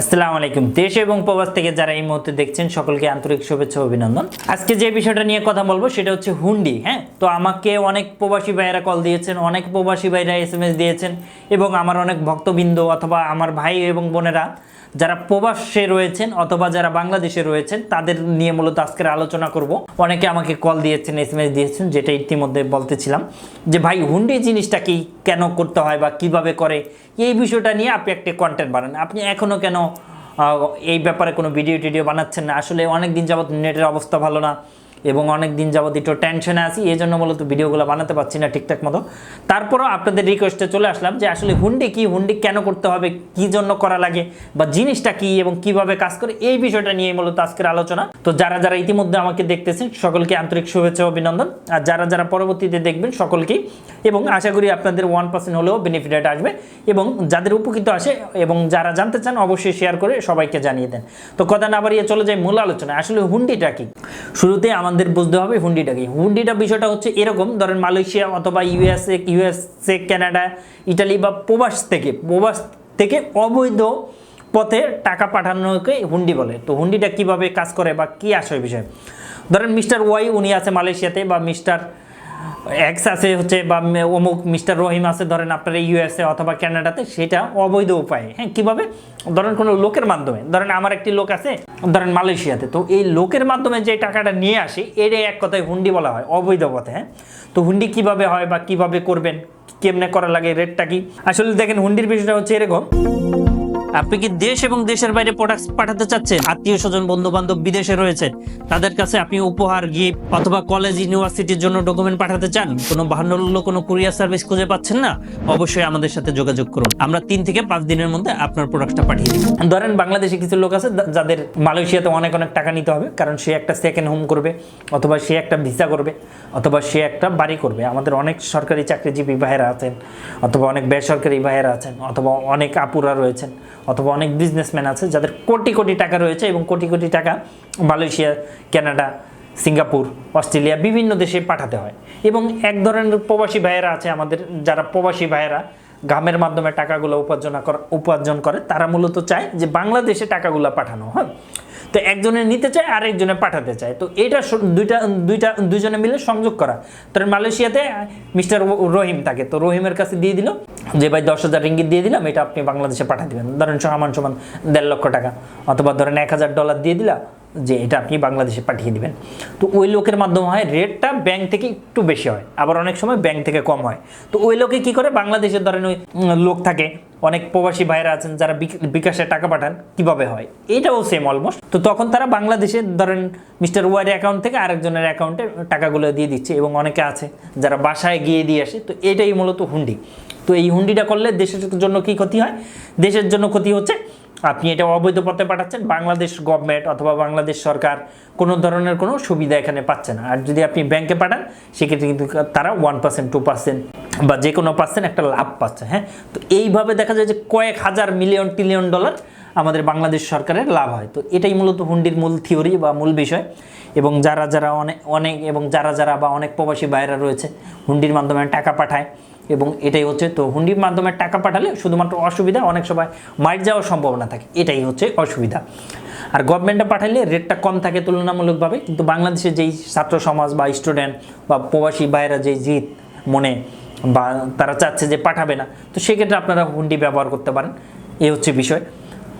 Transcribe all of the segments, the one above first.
আসসালামু আলাইকুম। দেশ এবং প্রবাস থেকে যারা এই মুহূর্তে দেখছেন, সকলকে আন্তরিক শুভেচ্ছা অভিনন্দন। আজকে যে বিষয়টা নিয়ে কথা বলব, সেটা হচ্ছে হুন্ডি হ্যাঁ? তো আমাকে অনেক প্রবাসী ভাইয়েরা কল দিয়েছেন, অনেক প্রবাসী ভাইরা এস দিয়েছেন, এবং আমার অনেক ভক্তবৃন্দ অথবা আমার ভাই এবং বোনেরা যারা প্রবাসে রয়েছেন অথবা যারা বাংলাদেশে রয়েছেন, তাদের নিয়ে মূলত আজকের আলোচনা করব। অনেকে আমাকে কল দিয়েছেন এস দিয়েছেন, যেটা ইতিমধ্যে বলতেছিলাম যে, ভাই, হুন্ডি জিনিসটা কি? কেন করতে হয় বা কীভাবে করে? এই বিষয়টা নিয়ে আপনি একটা কন্টেন্ট বানান। আপনি এখনও কেন এই ব্যাপারে কোনো ভিডিও টিডিও বানাচ্ছেন না। আসলে অনেক দিন যাবত নেটের অবস্থা ভালো না। এবং অনেক দিন যাবত একটু টেনশনে আছি এই জন্য মূলত ভিডিওগুলো বানাতে পারছি না ঠিকঠাক মতো। তারপরও আপনাদের রিকোয়েস্টে চলে আসলাম যে আসলে হুন্ডি কি, হুন্ডি কেন করতে হবে, কি জন্য করা লাগে, বা জিনিসটা কি এবং কীভাবে কাজ করে, এই বিষয়টা নিয়ে মূলত আজকের আলোচনা। তো যারা যারা ইতিমধ্যে আমাকে দেখতেছেন, সকলকে আন্তরিক শুভেচ্ছা অভিনন্দন। আর যারা যারা পরবর্তীতে দেখবেন, সকলকেই এবং আশা করি আপনাদের ওয়ান পার্সেন্ট হলেও বেনিফিট আসবে। এবং যাদের উপকৃত আসে এবং যারা জানতে চান, অবশ্যই শেয়ার করে সবাইকে জানিয়ে দেন। তো কথা না বাড়িয়ে চলে যায় মূল আলোচনা আসলে হুন্ডিটা কি? শুরুতে আমাদের বুঝতে হবে হুন্ডিটা কি। হুন্ডিটা বিষয়টা হচ্ছে এরকম, ধরেন মালয়েশিয়া অথবা ইউএসএ ইউএসএ, ক্যানাডা, ইটালি বা প্রবাস থেকে প্রবাস থেকে অবৈধ পথে টাকা পাঠানোকে হুন্ডি বলে। তো হুন্ডিটা কীভাবে কাজ করে বা কি আসে বিষয়? ধরেন মিস্টার ওয়াই, উনি আছে মালয়েশিয়াতে বা মিস্টার এক্স আছে হচ্ছে বা অমুক মিস্টার রহিম আছে, ধরেন আপনার ইউএসএ অথবা কানাডাতে সেটা অবৈধ উপায়ে। হ্যাঁ কীভাবে? ধরেন কোনো লোকের মাধ্যমে। ধরেন আমার একটি লোক আছে, ধরেন মালয়েশিয়াতে। তো এই লোকের মাধ্যমে যে টাকাটা নিয়ে আসে এটাই এক কথায় হুন্ডি বলা হয়, অবৈধ পথে হ্যাঁ? তো হুন্ডি কীভাবে হয় বা কীভাবে করবেন, কেমনে করা লাগে, রেটটা কি? আসলে দেখেন, হুন্ডির বিষয়টা হচ্ছে এরকম। আপনি কি দেশ এবং দেশের বাইরে প্রোডাক্ট পাঠাতে চাচ্ছেন? আত্মীয় স্বজন বন্ধু বান্ধব বিদেশে রয়েছে তাদের কাছে আপনি উপহার গিফট অথবা কলেজ ইউনিভার্সিটির জন্য ডকুমেন্ট পাঠাতে চান? কোনো বাহান্ন কোনো কুরিয়ার সার্ভিস খুঁজে পাচ্ছেন না? অবশ্যই আমাদের সাথে যোগাযোগ করুন। আমরা তিন থেকে পাঁচ দিনের মধ্যে আপনার প্রোডাক্টটা পাঠিয়ে দিই ধরেন বাংলাদেশে কিছু লোক আছে যাদের মালয়েশিয়াতে অনেক অনেক টাকা নিতে হবে, কারণ সে একটা সেকেন্ড হোম করবে, অথবা সে একটা ভিসা করবে, অথবা সে একটা বাড়ি করবে। আমাদের অনেক সরকারি চাকরিজীবী ভাইয়েরা আছেন, অথবা অনেক বেসরকারি ভাইয়েরা আছেন, অথবা অনেক আপুরা রয়েছেন। অথবা অনেক বিজনেসম্যান আছে যাদের কোটি কোটি টাকা রয়েছে এবং কোটি কোটি টাকা মালয়েশিয়া ক্যানাডা সিঙ্গাপুর, অস্ট্রেলিয়া বিভিন্ন দেশে পাঠাতে হয়। এবং এক ধরনের প্রবাসী ভাইয়েরা আছে আমাদের, যারা প্রবাসী ভাইয়েরা গ্রামের মাধ্যমে টাকাগুলো উপার্জন কর, উপার্জন করে, তারা মূলত চায় যে বাংলাদেশে টাকাগুলো পাঠানো হয়। তো একজনে নিতে চায় আর একজনে পাঠাতে চায়। তো এটা দুইটা দুইটা, দুইজনে মিলে সংযোগ করা। ধরেন মালয়েশিয়াতে মিস্টার রহিম থাকে। তো রহিমের কাছে দিয়ে দিল যে, ভাই, দশ হাজার রিঙ্গিত দিয়ে দিলাম, এটা আপনি বাংলাদেশে পাঠিয়ে দিবেন। ধরেন সমান সমান দেড় লক্ষ টাকা। অথবা ধরেন এক হাজার ডলার দিয়ে দিলা যে, এটা আপনি বাংলাদেশে পাঠিয়ে দিবেন। তো ওই লোকের মাধ্যমে হয়, রেটটা ব্যাংক থেকে একটু বেশি হয়। আবার অনেক সময় ব্যাংক থেকে কম হয়। তো ওই লোকে কি করে? বাংলাদেশের ধরেন ওই লোক থাকে অনেক প্রবাসী ভাইরা আছেন যারা বিকাশে টাকা পাঠান, কীভাবে হয়? এটাও সেম অলমোস্ট তো তখন তারা বাংলাদেশে ধরেন মিস্টার ওয়ার অ্যাকাউন্ট থেকে আরেকজনের অ্যাকাউন্টে টাকাগুলো দিয়ে দিচ্ছে এবং অনেকে আছে যারা বাসায় গিয়ে দিয়ে আসে। তো এটাই মূলত হুন্ডি। তো এই হুন্ডিটা করলে দেশের জন্য কি ক্ষতি হয়? দেশের জন্য ক্ষতি হচ্ছে, আপনি এটা অবৈধ পথে পাঠাচ্ছেন, বাংলাদেশ গভর্নমেন্ট অথবা বাংলাদেশ সরকার কোনো ধরনের কোনো সুবিধা এখানে পাচ্ছে না। আর যদি আপনি ব্যাংকে পাঠান, সেক্ষেত্রে কিন্তু তারা ওয়ান পার্সেন্ট টু পার্সেন্ট বা যে কোনো পার্সেন্ট একটা লাভ পাচ্ছে হ্যাঁ? তো এইভাবে দেখা যায় যে কয়েক হাজার মিলিয়ন ট্রিলিয়ন ডলার আমাদের বাংলাদেশ সরকারের লাভ হয়। তো এটাই মূলত হুন্ডির মূল থিওরি বা মূল বিষয়। এবং যারা যারা অনেক অনেক এবং যারা যারা বা অনেক প্রবাসী বাইরা রয়েছে, হুন্ডির মাধ্যমে টাকা পাঠায় এবং এটাই হচ্ছে, তো হুন্ডির মাধ্যমে টাকা পাঠালে শুধুমাত্র অসুবিধা, অনেক সময় মার যাওয়ার সম্ভাবনা থাকে। এটাই হচ্ছে অসুবিধা। আর গভর্নমেন্টে পাঠালে রেটটা কম থাকে তুলনামূলকভাবে, কিন্তু বাংলাদেশে যেই ছাত্র সমাজ বা স্টুডেন্ট বা প্রবাসী ভাইয়েরা যেই জিত মনে বা তারা চাচ্ছে যে পাঠাবে না। তো সেক্ষেত্রে আপনারা হুন্ডি ব্যবহার করতে পারেন। এই হচ্ছে বিষয়।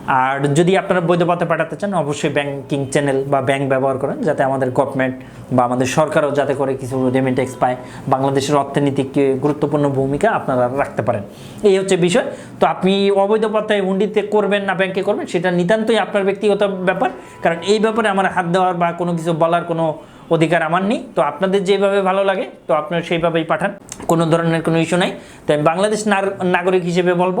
আর যদি আপনারা বৈধ পাঠাতে চান, অবশ্যই ব্যাংকিং চ্যানেল বা ব্যাংক ব্যবহার করেন যাতে আমাদের গভর্নমেন্ট বা আমাদের সরকারও যাতে করে কিছু রেমিটেক্স পায়। বাংলাদেশের অর্থনীতিক গুরুত্বপূর্ণ ভূমিকা আপনারা রাখতে পারেন। এই হচ্ছে বিষয়। তো আপনি অবৈধ পথে হুন্ডিতে করবেন না ব্যাংকে করবেন, সেটা নিতান্তই আপনার ব্যক্তিগত ব্যাপার। কারণ এই ব্যাপারে আমার হাত দেওয়ার বা কোনো কিছু বলার কোনো অধিকার আমার নেই। তো আপনাদের যেভাবে ভালো লাগে, তো আপনারা সেইভাবেই পাঠান। কোনো ধরনের কোনো ইস্যু নাই। তো আমি বাংলাদেশ নাগরিক হিসেবে বলব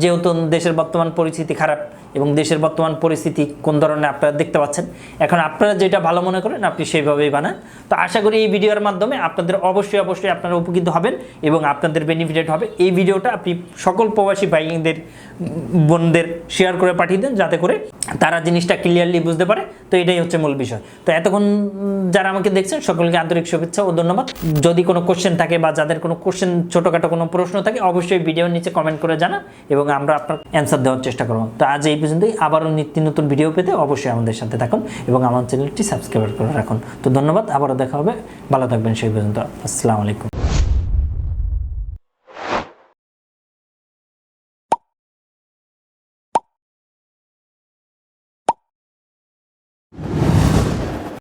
যেহেতু দেশের বর্তমান পরিস্থিতি খারাপ এবং দেশের বর্তমান পরিস্থিতি কোন ধরনের আপনারা দেখতে পাচ্ছেন, এখন আপনারা যেটা ভালো মনে করেন আপনি সেইভাবেই বানান। তো আশা করি এই ভিডিওর মাধ্যমে আপনাদের অবশ্যই অবশ্যই আপনারা উপকৃত হবেন এবং আপনাদের বেনিফিটেড হবে। এই ভিডিওটা আপনি সকল প্রবাসী ভাইদের, বোনদের শেয়ার করে পাঠিয়ে দেন যাতে করে তারা জিনিসটা ক্লিয়ারলি বুঝতে পারে। তো এটাই হচ্ছে মূল বিষয়। তো এতক্ষণ যারা আমাকে দেখছেন, সকলকে আন্তরিক শুভেচ্ছা ও ধন্যবাদ। যদি কোনো কোশ্চেন থাকে বা যাদের কোনো কোশ্চেন ছোটোখাটো কোনো প্রশ্ন থাকে, অবশ্যই ভিডিওর নিচে কমেন্ট করে জানা এবং আমরা আপনার অ্যান্সার দেওয়ার চেষ্টা করব। তো আজ এই পর্যন্তই। আবারও নিত্য নতুন ভিডিও পেতে অবশ্যই আমাদের সাথে থাকুন এবং আমার চ্যানেলটি সাবস্ক্রাইব করে রাখুন। তো ধন্যবাদ। আবারও দেখা হবে। ভালো থাকবেন সেই পর্যন্ত। আসসালামু আলাইকুম।